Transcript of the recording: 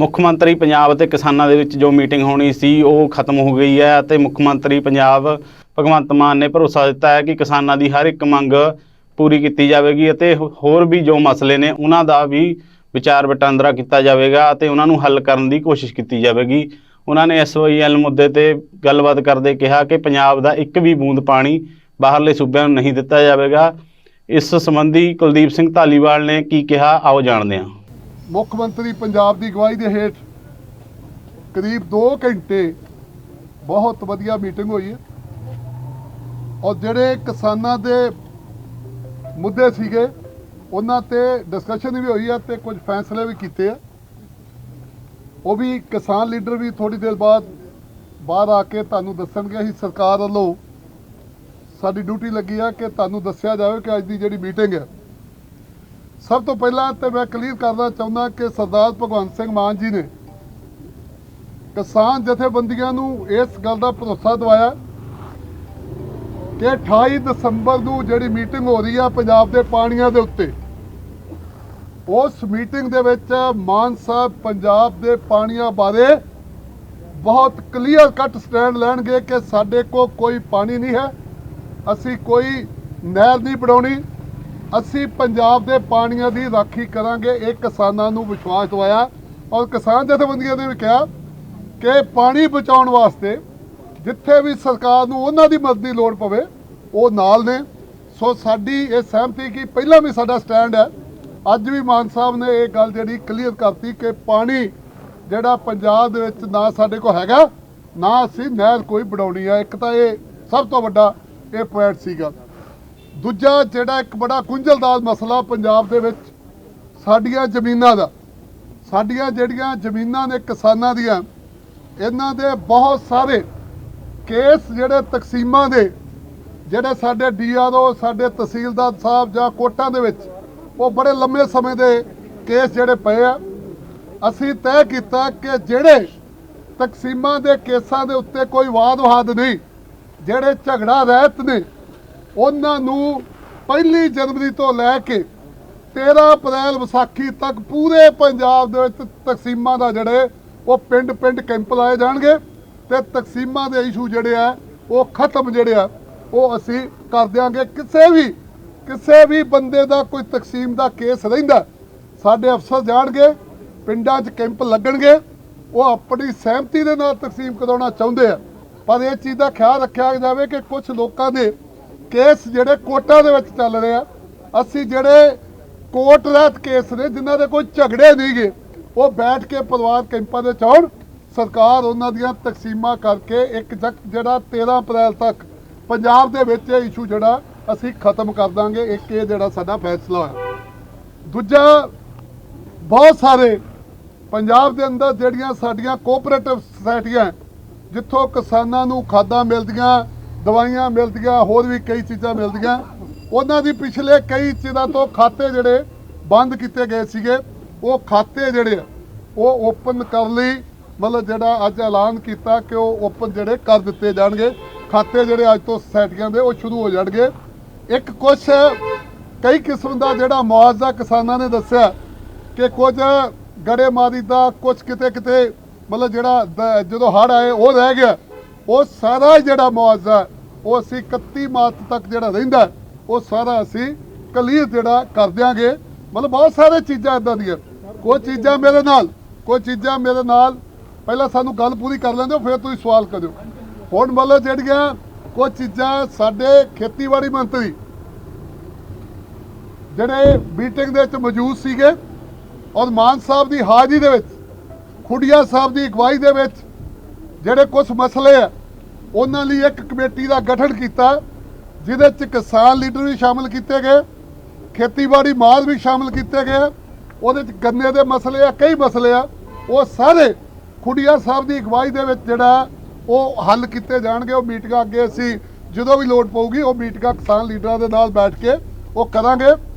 ਮੁੱਖ ਮੰਤਰੀ ਪੰਜਾਬ ਅਤੇ ਕਿਸਾਨਾਂ ਦੇ ਵਿੱਚ ਜੋ ਮੀਟਿੰਗ ਹੋਣੀ ਸੀ, ਉਹ ਖਤਮ ਹੋ ਗਈ ਹੈ ਅਤੇ ਮੁੱਖ ਮੰਤਰੀ ਪੰਜਾਬ ਭਗਵੰਤ ਮਾਨ ਨੇ ਭਰੋਸਾ ਦਿੱਤਾ ਹੈ ਕਿ ਕਿਸਾਨਾਂ ਦੀ ਹਰ ਇੱਕ ਮੰਗ ਪੂਰੀ ਕੀਤੀ ਜਾਵੇਗੀ ਅਤੇ ਹੋ- ਹੋਰ ਵੀ ਜੋ ਮਸਲੇ ਨੇ, ਉਹਨਾਂ ਦਾ ਵੀ ਵਿਚਾਰ ਵਟਾਂਦਰਾ ਕੀਤਾ ਜਾਵੇਗਾ ਅਤੇ ਉਹਨਾਂ ਨੂੰ ਹੱਲ ਕਰਨ ਦੀ ਕੋਸ਼ਿਸ਼ ਕੀਤੀ ਜਾਵੇਗੀ। ਉਹਨਾਂ ਨੇ ਐਸਓਈਐਲ ਮੁੱਦੇ ਤੇ ਗੱਲਬਾਤ ਕਰਦੇ ਕਿਹਾ ਕਿ ਪੰਜਾਬ ਦਾ ਇੱਕ ਵੀ ਬੂੰਦ ਪਾਣੀ ਬਾਹਰਲੇ ਸੂਬਿਆਂ ਨੂੰ ਨਹੀਂ ਦਿੱਤਾ ਜਾਵੇਗਾ। ਇਸ ਸੰਬੰਧੀ ਕੁਲਦੀਪ ਸਿੰਘ ਧਾਲੀਵਾਲ ਨੇ ਕੀ ਕਿਹਾ, ਆਓ ਜਾਣਦੇ ਹਾਂ। ਮੁੱਖ ਮੰਤਰੀ ਪੰਜਾਬ ਦੀ ਅਗਵਾਈ ਦੇ ਹੇਠ ਕਰੀਬ 2 ਘੰਟੇ ਬਹੁਤ ਵਧੀਆ ਮੀਟਿੰਗ ਹੋਈ ਹੈ। ਔਰ ਜਿਹੜੇ ਕਿਸਾਨਾਂ ਦੇ ਮੁੱਦੇ ਸੀਗੇ, ਉਹਨਾਂ ਤੇ ਡਿਸਕਸ਼ਨ ਵੀ ਹੋਈ ਹੈ ਤੇ ਕੁਝ ਫੈਸਲੇ ਵੀ ਕੀਤੇ ਆ ਉਹ ਵੀ ਕਿਸਾਨ ਲੀਡਰ ਵੀ ਥੋੜੀ ਦੇਰ ਬਾਅਦ ਬਾਹਰ ਆ ਕੇ ਤੁਹਾਨੂੰ ਦੱਸਣਗੇ। ਅਸੀਂ ਸਰਕਾਰ ਵੱਲੋਂ ਸਾਡੀ ਡਿਊਟੀ ਲੱਗੀ ਆ ਕਿ ਤੁਹਾਨੂੰ ਦੱਸਿਆ ਜਾਵੇ ਕਿ ਅੱਜ ਦੀ ਜਿਹੜੀ ਮੀਟਿੰਗ ਹੈ ਸਭ ਤੋਂ ਪਹਿਲਾਂ ਤੇ ਮੈਂ ਕਲੀਅਰ ਕਰਨਾ ਚਾਹੁੰਦਾ ਕਿ ਸਰਦਾਰ ਭਗਵੰਤ ਸਿੰਘ ਮਾਨ ਜੀ ਨੇ ਕਿਸਾਨ ਜਥੇਬੰਦੀਆਂ ਨੂੰ ਇਸ ਗੱਲ ਦਾ ਭਰੋਸਾ ਦਵਾਇਆ ਕਿ 28 ਦਸੰਬਰ ਨੂੰ ਜਿਹੜੀ ਮੀਟਿੰਗ ਹੋ ਰਹੀ ਆ ਪੰਜਾਬ ਦੇ ਪਾਣੀਆਂ ਦੇ ਉੱਤੇ, ਉਸ ਮੀਟਿੰਗ ਦੇ ਵਿੱਚ ਮਾਨ ਸਾਹਿਬ ਪੰਜਾਬ ਦੇ ਪਾਣੀਆਂ ਬਾਰੇ ਬਹੁਤ ਕਲੀਅਰ ਕੱਟ ਸਟੈਂਡ ਲੈਣਗੇ ਕਿ ਸਾਡੇ ਕੋਲ ਕੋਈ ਪਾਣੀ ਨਹੀਂ ਹੈ, ਅਸੀਂ ਕੋਈ ਨਹਿਰ ਨਹੀਂ ਬਣਾਉਣੀ। ਅਸੀਂ ਪੰਜਾਬ ਦੇ ਪਾਣੀਆਂ ਦੀ ਰਾਖੀ ਕਰਾਂਗੇ। ਇਹ ਕਿਸਾਨਾਂ ਨੂੰ ਵਿਸ਼ਵਾਸ ਦਿਵਾਇਆ ਔਰ ਕਿਸਾਨ ਜਥੇਬੰਦੀਆਂ ਨੇ ਵੀ ਕਿਹਾ ਕਿ ਪਾਣੀ ਬਚਾਉਣ ਵਾਸਤੇ ਜਿੱਥੇ ਵੀ ਸਰਕਾਰ ਨੂੰ ਉਹਨਾਂ ਦੀ ਮਦਦ ਦੀ ਲੋੜ ਪਵੇ, ਉਹ ਨਾਲ ਨੇ। ਸੋ ਸਾਡੀ ਇਹ ਸਹਿਮਤੀ ਕਿ ਪਹਿਲਾਂ ਵੀ ਸਾਡਾ ਸਟੈਂਡ ਹੈ। ਅੱਜ ਵੀ ਮਾਨ ਸਾਹਿਬ ਨੇ ਇਹ ਗੱਲ ਜਿਹੜੀ ਕਲੀਅਰ ਕਰਤੀ ਕਿ ਪਾਣੀ ਜਿਹੜਾ ਪੰਜਾਬ ਦੇ ਵਿੱਚ ਨਾ ਸਾਡੇ ਕੋਲ ਹੈਗਾ, ਨਾ ਅਸੀਂ ਨਹਿਰ ਕੋਈ ਬਣਾਉਣੀ ਆ ਇੱਕ ਤਾਂ ਇਹ ਸਭ ਤੋਂ ਵੱਡਾ ਇਹ ਪੁਆਇੰਟ ਸੀਗਾ। ਦੂਜਾ ਜਿਹੜਾ ਇੱਕ ਬੜਾ ਗੁੰਝਲਦਾਰ ਮਸਲਾ ਪੰਜਾਬ ਦੇ ਵਿੱਚ ਸਾਡੀਆਂ ਜ਼ਮੀਨਾਂ ਦਾ, ਸਾਡੀਆਂ ਜਿਹੜੀਆਂ ਜ਼ਮੀਨਾਂ ਨੇ ਕਿਸਾਨਾਂ ਦੀਆਂ, ਇਹਨਾਂ ਦੇ ਬਹੁਤ ਸਾਰੇ ਕੇਸ ਜਿਹੜੇ ਤਕਸੀਮਾਂ ਦੇ, ਜਿਹੜੇ ਸਾਡੇ ਡੀਆਰਓ, ਸਾਡੇ ਤਹਿਸੀਲਦਾਰ ਸਾਹਿਬ ਜਾਂ ਕੋਟਾਂ ਦੇ ਵਿੱਚ, ਉਹ ਬੜੇ ਲੰਮੇ ਸਮੇਂ ਦੇ ਕੇਸ ਜਿਹੜੇ ਪਏ ਆ। ਅਸੀਂ ਤੈਅ ਕੀਤਾ ਕਿ ਜਿਹੜੇ ਤਕਸੀਮਾਂ ਦੇ ਕੇਸਾਂ ਦੇ ਉੱਤੇ ਕੋਈ ਵਾਦ ਵਾਦ ਨਹੀਂ, ਜਿਹੜੇ ਝਗੜਾ ਰਹਿਤ ਨੇ ਉਹਨਾਂ ਨੂੰ ਪਹਿਲੀ ਜਨਵਰੀ ਤੋਂ ਲੈ ਕੇ 13 ਅਪ੍ਰੈਲ ਵਿਸਾਖੀ ਤੱਕ ਪੂਰੇ ਪੰਜਾਬ ਦੇ ਵਿੱਚ ਤਕਸੀਮਾਂ ਦਾ ਜਿਹੜੇ ਉਹ ਪਿੰਡ-ਪਿੰਡ ਕੈਂਪ ਲਾਏ ਜਾਣਗੇ ਤੇ ਤਕਸੀਮਾਂ ਦੇ ਇਸ਼ੂ ਜਿਹੜੇ ਆ, ਉਹ ਖਤਮ ਜਿਹੜੇ ਆ, ਉਹ ਅਸੀਂ ਕਰ ਦਿਆਂਗੇ। ਕਿਸੇ ਵੀ ਕਿਸੇ ਵੀ ਬੰਦੇ ਦਾ ਕੋਈ ਤਕਸੀਮ ਦਾ ਕੇਸ ਰਹਿੰਦਾ, ਸਾਡੇ ਅਫਸਰ ਜਾਣਗੇ, ਪਿੰਡਾਂ 'ਚ ਕੈਂਪ ਲੱਗਣਗੇ, ਉਹ ਆਪਣੀ ਸਹਿਮਤੀ ਦੇ ਨਾਲ ਤਕਸੀਮ ਕਰਾਉਣਾ ਚਾਹੁੰਦੇ ਆ। ਪਰ ਇਹ ਚੀਜ਼ ਦਾ ਖਿਆਲ ਰੱਖਿਆ ਜਾਵੇ ਕਿ ਕੁਝ ਲੋਕਾਂ ਦੇ ਕੇਸ ਜਿਹੜੇ ਕੋਰਟਾਂ ਦੇ ਵਿੱਚ ਚੱਲ ਰਹੇ ਆ, ਅਸੀਂ ਜਿਹੜੇ ਕੋਰਟ ਰਹਿਤ ਕੇਸ ਨੇ, ਜਿਨ੍ਹਾਂ ਦੇ ਕੋਈ ਝਗੜੇ ਨਹੀਂਗੇ ਉਹ ਬੈਠ ਕੇ ਪਰਿਵਾਰ ਕੈਂਪਾਂ ਦੇ ਚੌੜ ਸਰਕਾਰ ਉਹਨਾਂ ਦੀਆਂ ਤਕਸੀਮਾਂ ਕਰਕੇ ਇੱਕ ਜਕ ਜਿਹੜਾ 13 ਅਪ੍ਰੈਲ ਤੱਕ ਪੰਜਾਬ ਦੇ ਵਿੱਚ ਇਹ ਇਸ਼ੂ ਜਿਹੜਾ, ਅਸੀਂ ਖਤਮ ਕਰ ਦਾਂਗੇ। ਇੱਕ ਇਹ ਜਿਹੜਾ ਸਾਡਾ ਫੈਸਲਾ ਹੋਇਆ। ਦੂਜਾ, ਬਹੁਤ ਸਾਰੇ ਪੰਜਾਬ ਦੇ ਅੰਦਰ ਜਿਹੜੀਆਂ ਸਾਡੀਆਂ ਕੋਆਪਰੇਟਿਵ ਸੁਸਾਇਟੀਆਂ ਜਿੱਥੋਂ ਕਿਸਾਨਾਂ ਨੂੰ ਖਾਦਾਂ ਮਿਲਦੀਆਂ ਦਵਾਈਆਂ ਮਿਲਦੀਆਂ, ਹੋਰ ਵੀ ਕਈ ਚੀਜ਼ਾਂ ਮਿਲਦੀਆਂ। ਉਹਨਾਂ ਦੀ ਪਿਛਲੇ ਕਈ ਚੀਜ਼ਾਂ ਤੋਂ ਖਾਤੇ ਜਿਹੜੇ ਬੰਦ ਕੀਤੇ ਗਏ ਸੀਗੇ, ਉਹ ਖਾਤੇ ਜਿਹੜੇ ਉਹ ਓਪਨ ਕਰ ਲਈ। ਮਤਲਬ ਜਿਹੜਾ ਅੱਜ ਐਲਾਨ ਕੀਤਾ ਕਿ ਉਹ ਓਪਨ ਜਿਹੜੇ ਕਰ ਦਿੱਤੇ ਜਾਣਗੇ। ਖਾਤੇ ਜਿਹੜੇ ਅੱਜ ਤੋਂ ਸੋਸਾਇਟੀਆਂ ਦੇ, ਉਹ ਸ਼ੁਰੂ ਹੋ ਜਾਣਗੇ। ਇੱਕ ਕੁਛ ਕਈ ਕਿਸਮ ਦਾ ਜਿਹੜਾ ਮੁਆਵਜ਼ਾ ਕਿਸਾਨਾਂ ਨੇ ਦੱਸਿਆ ਕਿ ਕੁਝ ਗੜੇਮਾਰੀ ਦਾ ਕੁਝ ਕਿਤੇ ਕਿਤੇ ਮਤਲਬ ਜਿਹੜਾ ਦ- ਜਦੋਂ ਹੜ ਆਏ, ਉਹ ਰਹਿ ਗਿਆ। ਉਹ ਸਾਰਾ ਜਿਹੜਾ ਮੁਆਵਜ਼ਾ ਉਹ ਅਸੀਂ 31 ਮਾਰਚ ਤੱਕ ਜਿਹੜਾ ਰਹਿੰਦਾ ਉਹ ਸਾਰਾ ਅਸੀਂ ਕਲੀਅਰ ਜਿਹੜਾ ਕਰ ਦਿਆਂਗੇ। ਮਤਲਬ ਬਹੁਤ ਸਾਰੇ ਚੀਜ਼ਾਂ ਇਦਾਂ ਦੀਆਂ। ਕੋਈ ਚੀਜ਼ਾਂ ਮੇਰੇ ਨਾਲ, ਕੋਈ ਚੀਜ਼ਾਂ ਮੇਰੇ ਨਾਲ। ਪਹਿਲਾਂ ਸਾਨੂੰ ਗੱਲ ਪੂਰੀ ਕਰ ਲੈਂਦੇ ਹੋ, ਫਿਰ ਤੁਸੀਂ ਸਵਾਲ ਕਰਿਓ। ਹੁਣ ਮਤਲਬ ਜਿਹੜੀਆਂ ਕੁਝ ਚੀਜ਼ਾਂ ਸਾਡੇ ਖੇਤੀਬਾੜੀ ਮੰਤਰੀ ਜਿਹੜੇ ਮੀਟਿੰਗ ਦੇ ਵਿੱਚ ਮੌਜੂਦ ਸੀਗੇ, ਔਰ ਮਾਨ ਸਾਹਿਬ ਦੀ ਹਾਜ਼ਰੀ ਦੇ ਵਿੱਚ, ਖੁੱਡੀਆ ਸਾਹਿਬ ਦੀ ਅਗਵਾਈ ਦੇ ਵਿੱਚ ਜਿਹੜੇ ਕੁਝ ਮਸਲੇ ਆ ਉਹਨਾਂ ਲਈ ਇੱਕ ਕਮੇਟੀ ਦਾ ਗਠਨ ਕੀਤਾ, ਜਿਹਦੇ ਚ ਕਿਸਾਨ ਲੀਡਰ ਵੀ ਸ਼ਾਮਲ ਕੀਤੇ ਗਏ, ਖੇਤੀਬਾੜੀ ਮਾਲ ਵੀ ਸ਼ਾਮਲ ਕੀਤੇ ਗਏ। ਉਹਦੇ ਚ ਗੰਨੇ ਦੇ ਮਸਲੇ ਆ, ਕਈ ਮਸਲੇ ਆ, ਉਹ ਸਾਰੇ ਖੁੱਡੀਆ ਸਾਹਿਬ ਦੀ ਅਗਵਾਈ ਦੇ ਵਿੱਚ ਜਿਹੜਾ ਉਹ ਹੱਲ ਕੀਤੇ ਜਾਣਗੇ, ਉਹ ਮੀਟਿੰਗਾਂ ਅੱਗੇ ਅਸੀਂ ਜਦੋਂ ਵੀ ਲੋੜ ਪਊਗੀ, ਉਹ ਮੀਟਿੰਗਾਂ ਕਿਸਾਨ ਲੀਡਰਾਂ ਦੇ ਨਾਲ ਬੈਠ ਕੇ ਉਹ ਕਰਾਂਗੇ।